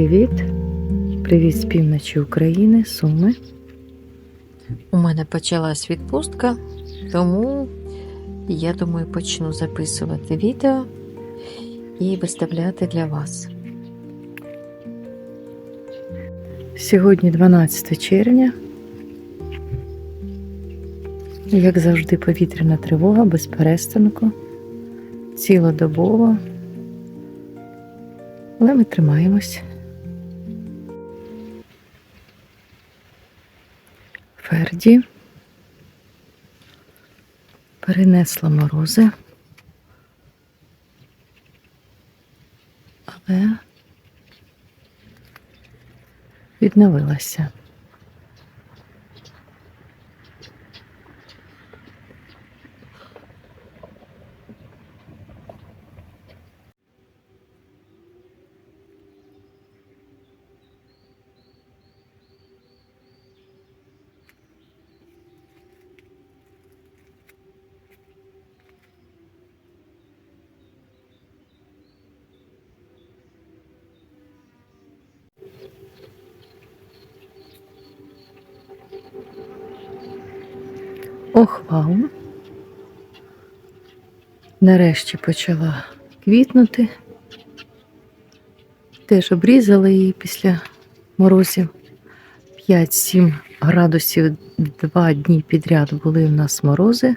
Привіт! Привіт з півночі України, Суми. У мене почалась відпустка, тому я думаю, почну записувати відео і виставляти для вас. Сьогодні 12 червня. Як завжди, повітряна тривога без перестанку, цілодобово. Але ми тримаємось. Ферді перенесла морози, але відновилася. Ох, вау. Нарешті почала квітнути. Теж обрізала її після морозів. 5-7 градусів два дні підряд були в нас морози.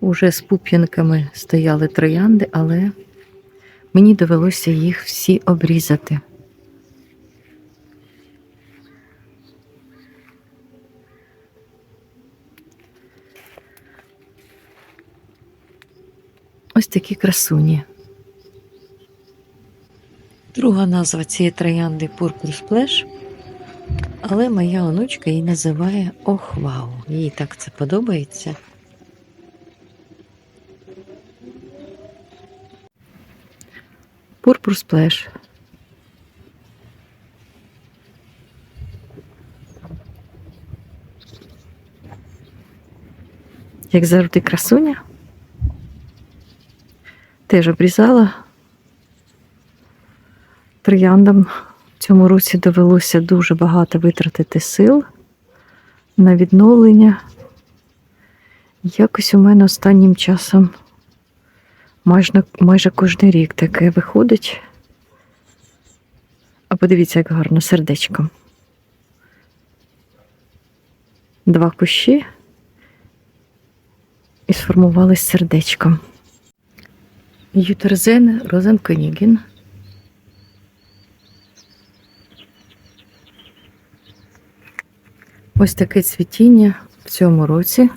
Уже з пуп'янками стояли троянди, але мені довелося їх всі обрізати. Такі красуні. Друга назва цієї троянди Purple Splash, але моя онучка її називає Охвау. Їй так це подобається. Пурпур сплеш. Як завжди, красуня. Теж обрізала. Трояндам в цьому році довелося дуже багато витратити сил на відновлення. Якось у мене останнім часом майже, майже кожен рік таке виходить. А подивіться, як гарно сердечком. Два кущі і сформувались сердечком. Ютерзен Розенконігін. Ось таке цвітіння в цьому році.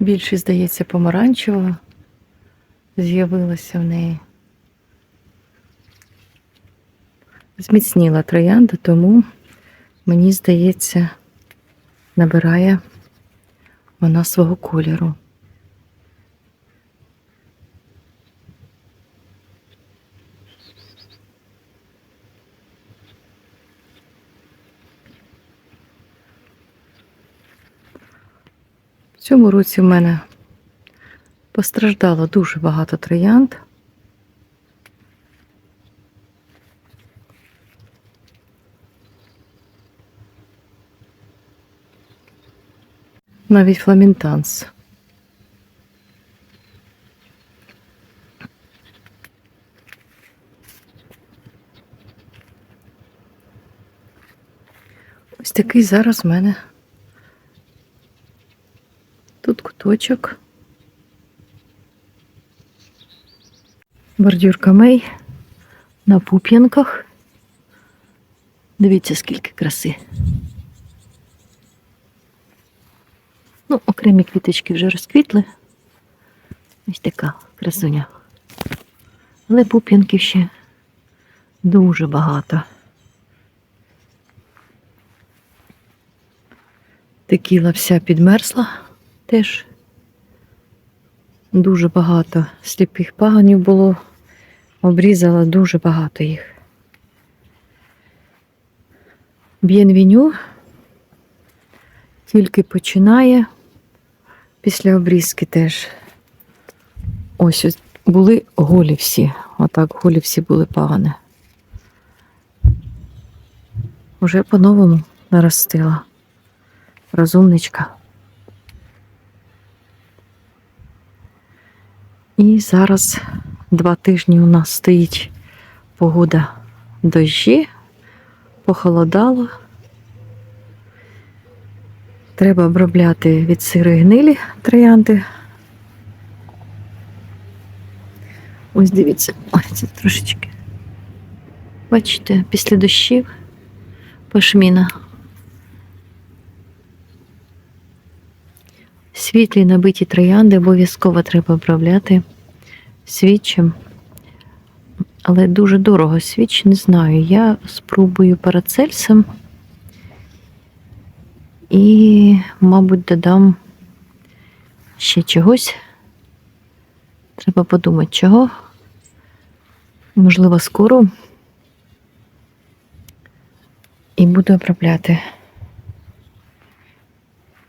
Більше, здається, помаранчева з'явилася в неї. Зміцніла троянда, тому мені здається, набирає вона свого кольору. В цьому році в мене постраждало дуже багато троянд. Навіть фламінтанс. Ось такий зараз в мене тут куточок. Бордюр камей на пуп'янках. Дивіться, скільки краси. Ну, окремі квіточки вже розквітли. Ось така красуня. Але пуп'янків ще дуже багато. Текіла вся підмерзла теж. Дуже багато сліпих паганів було. Обрізала дуже багато їх. Б'єнвеню тільки починає після обрізки теж. Ось ось були голі всі. Отак голі всі були погані. Уже по-новому наростила. Розумничка. І зараз два тижні у нас стоїть погода дощі, похолодало. Треба обробляти від сирої гнилі троянди. Ось дивіться, ось це трошечки. Бачите, після дощів пашміна. Світлі набиті троянди обов'язково треба обробляти свічем. Але дуже дорого свіч, не знаю. Я спробую парацельсом і, мабуть, додам ще чогось. Треба подумати, чого. Можливо, скоро. І буду обробляти.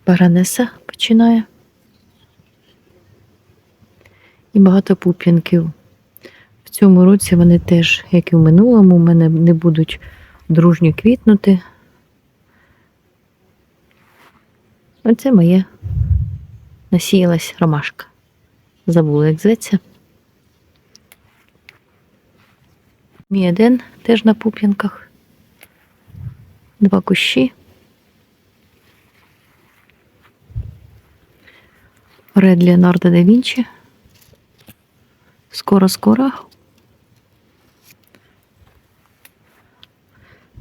Баранеса починає. І багато пуп'янків. В цьому році вони теж, як і в минулому, у мене не будуть дружньо квітнути. Оце моє насіялась ромашка. Забула, як зветься. Мій один теж на пуп'янках. Два кущі. Ред Леонардо да Вінчі. Скоро-скоро.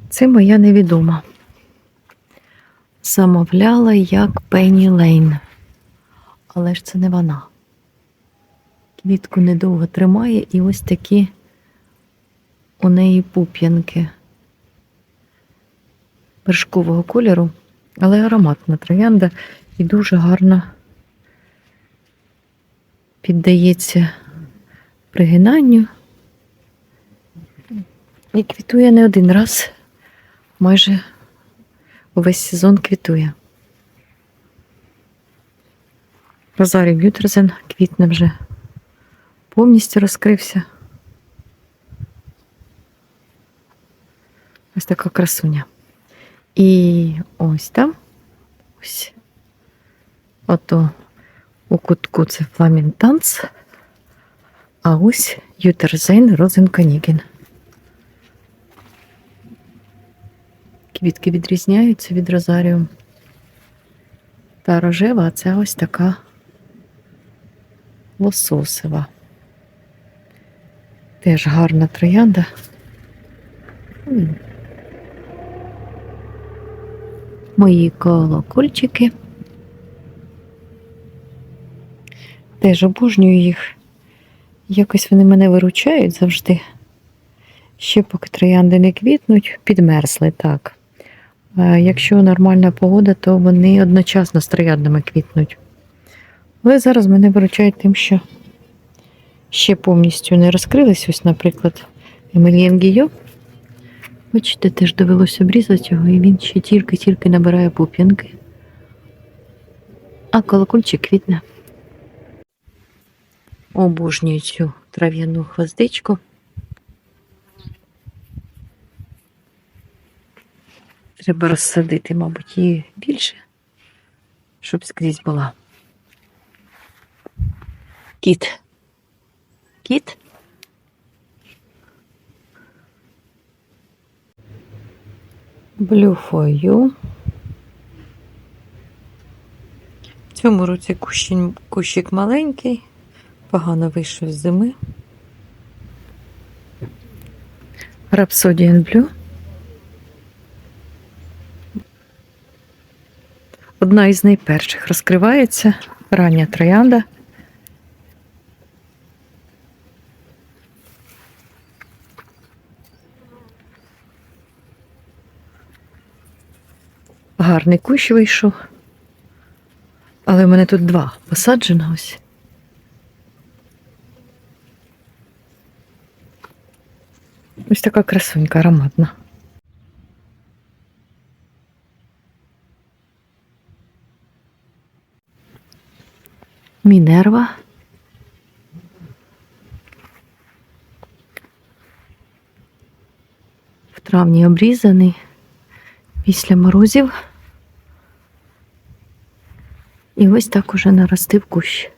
Це моя невідома. Замовляла як Пенні Лейн. Але ж це не вона. Квітку недовго тримає і ось такі у неї пуп'янки вершкового кольору, але ароматна троянда і дуже гарно піддається пригинанню. І квітує не один раз, майже увесь сезон квітує. Розарій Б'ютерзен квітне вже повністю розкрився. Ось така красуня. І ось там, ось, ото у кутку це фламінтанц, а ось Ютерзейн Розенканігін. Квітки відрізняються від розаріум. Та рожева, це ось така лососева. Теж гарна троянда. Мої колокольчики. Теж обожнюю їх. Якось вони мене виручають завжди. Ще поки троянди не квітнуть, підмерзли так. А якщо нормальна погода, то вони одночасно з трояндами квітнуть. Але зараз мене виручають тим, що ще повністю не розкрились. Ось, наприклад, Емельєн. Бачите, теж довелося обрізати його, і він ще тільки-тільки набирає пуп'янки. А колокольчик квітне. Обожнюю цю трав'яну хвоздичку. Треба розсадити, мабуть, її більше, щоб скрізь була. Кіт. Кіт? You. В цьому році кущик, кущик маленький, погано вийшов з зими. Rhapsodian Blue. Одна із найперших розкривається рання троянда. Гарний кущ вийшов. Але в мене тут два посаджено ось. Ось така красунька ароматна. Мінерва. В травні обрізаний після морозів. І ось так уже наростив кущ.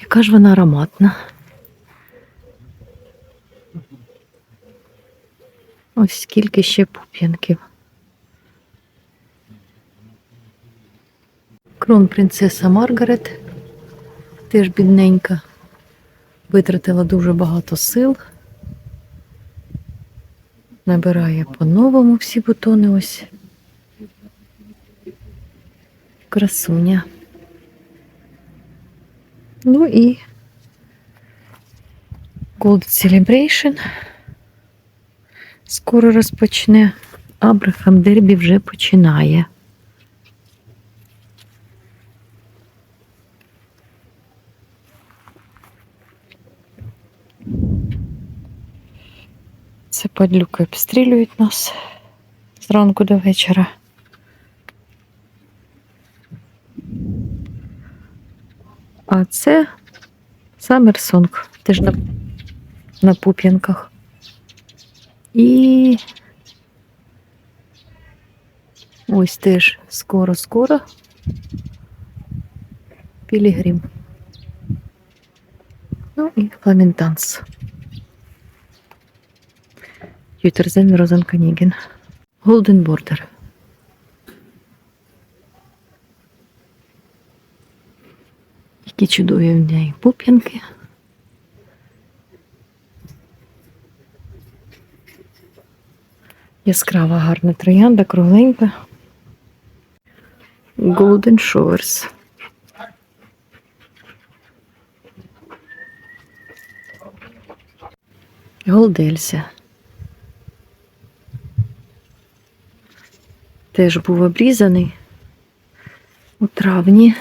Яка ж вона ароматна. Ось скільки ще пуп'янків. Кронпринцеса Маргарет теж бідненька. Витратила дуже багато сил. Набирає по-новому всі бутони ось. Красуня. Ну і Gold Celebration скоро розпочне. Абрахам Дербі вже починає. Падлюки обстрілюють нас зранку до вечора. А це Саммерсонг, теж на, на пуп'янках. І ось теж скоро-скоро Пілігрім. Ну і Фламінтанс. Ютерзен Розенканіген. Голден Бордер. Які чудові в неї пуп'янки. Яскрава гарна троянда, кругленька. Golden Showers. Голделься. Теж був обрізаний у травні.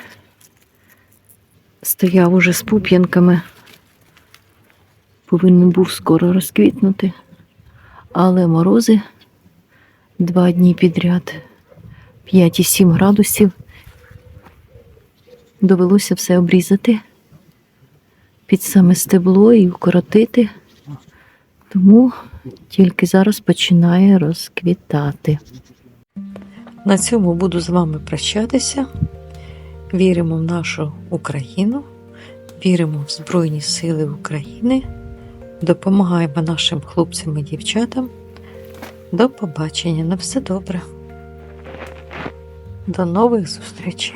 Стояв уже з пуп'янками. Повинен був скоро розквітнути. Але морози два дні підряд 5,7 градусів. Довелося все обрізати під саме стебло і укоротити. Тому тільки зараз починає розквітати. На цьому буду з вами прощатися. Віримо в нашу Україну, віримо в Збройні Сили України, допомагаємо нашим хлопцям і дівчатам. До побачення. На все добре. До нових зустрічей.